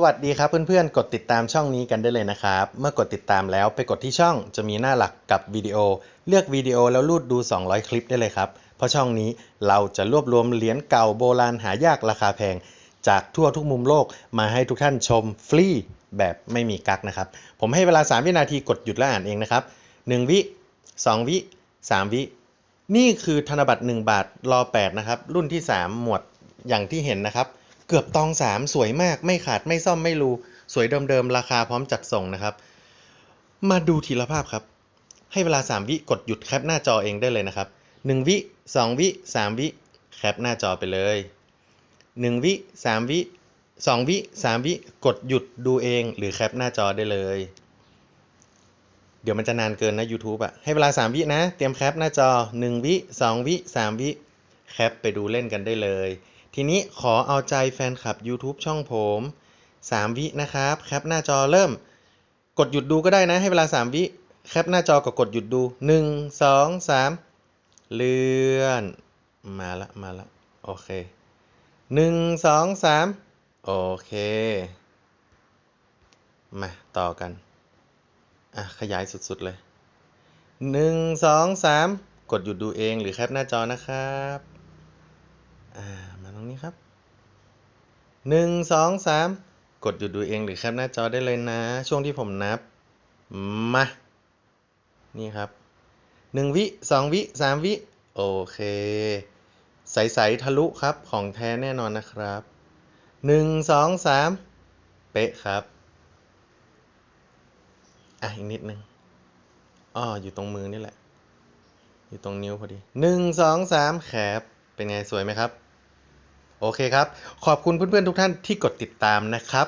สวัสดีครับเพื่อนๆ กดติดตามช่องนี้กันได้เลยนะครับ เมื่อกดติดตามแล้วไปกดที่ช่องจะมีหน้าหลักกับวิดีโอ เลือกวิดีโอแล้วลูดดู 200 คลิปได้เลยครับ เพราะช่องนี้เราจะรวบรวมเหรียญเก่าโบราณหายากราคาแพง จากทั่วทุกมุมโลกมาให้ทุกท่านชมฟรีแบบไม่มีกักนะครับ ผมให้เวลา 3 วินาทีกดหยุดและอ่านเองนะครับ 1 วิ 2 วิ 3 วิ นี่คือธนบัตร 1 บาทรอ8นะครับรุ่นที่ 3 หมวดอย่างที่เห็นนะครับ เกือบตอง3สวยมากไม่ขาดไม่ซ่อมไม่รูสวยเดิมๆราคาพร้อมจัดส่งนะครับ มาดูทีละภาพครับ ให้เวลา 3 วิกดหยุดแคปหน้าจอเองได้เลยนะครับ 1 วิ 2 วิ 3 วิแคปหน้าจอไปเลย 1 วิ 3 วิ 2 วิ 3 วิกดหยุดดูเองหรือแคปหน้าจอได้เลย เดี๋ยวมันจะนานเกินนะ YouTube อะให้เวลา 3 วินะ เตรียมแคปหน้าจอ 1 วิ 2 วิ 3 วิแคปไปดูเล่นกันได้เลย ทีนี้ขอเอาใจแฟนคลับ YouTube ช่องผม 3 วินะครับ แคปหน้าจอเริ่ม กดหยุดดูก็ได้นะ ให้เวลา 3 วิ แคปหน้าจอกับกดหยุดดู 1 2 3 เลื่อน มาละ มาละ โอเค 1 2 3 โอเค มาต่อกัน อะ ขยายสุด ๆ เลย 1 2 3 กดหยุดดูเองหรือแคปหน้าจอนะครับ อ่ามาตรงนี้ครับ 1 2 3 กดหยุดดูเองหรือแคปหน้าจอได้เลยนะ ช่วงที่ผมนับ มา นี่ครับ 1 วิ 2 วิ 3 วิ โอเค ใสๆทะลุครับของแท้แน่นอนนะครับ 1 2 3 เป๊ะครับ อะ อีกนิดนึงอ้ออยู่ตรงมือนี่แหละอยู่ตรงนิ้วพอดี 1 2 3 แคปเป็นไงสวยไหมครับ โอเคครับ ขอบคุณเพื่อนๆทุกท่านที่กดติดตามนะครับ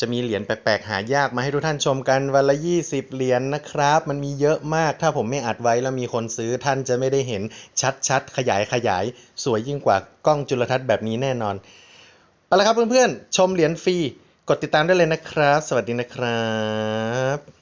จะมีเหรียญแปลกๆหายากมาให้ทุกท่านชมกันวันละ 20 เหรียญนะครับ มันมีเยอะมาก ถ้าผมไม่อัดไว้แล้วมีคนซื้อท่านจะไม่ได้เห็นชัดๆ ขยายขยาย สวยยิ่งกว่ากล้องจุลทรรศน์แบบนี้แน่นอนไปแล้วครับเพื่อนๆ ชมเหรียญฟรี กดติดตามได้เลยนะครับ สวัสดีนะครับ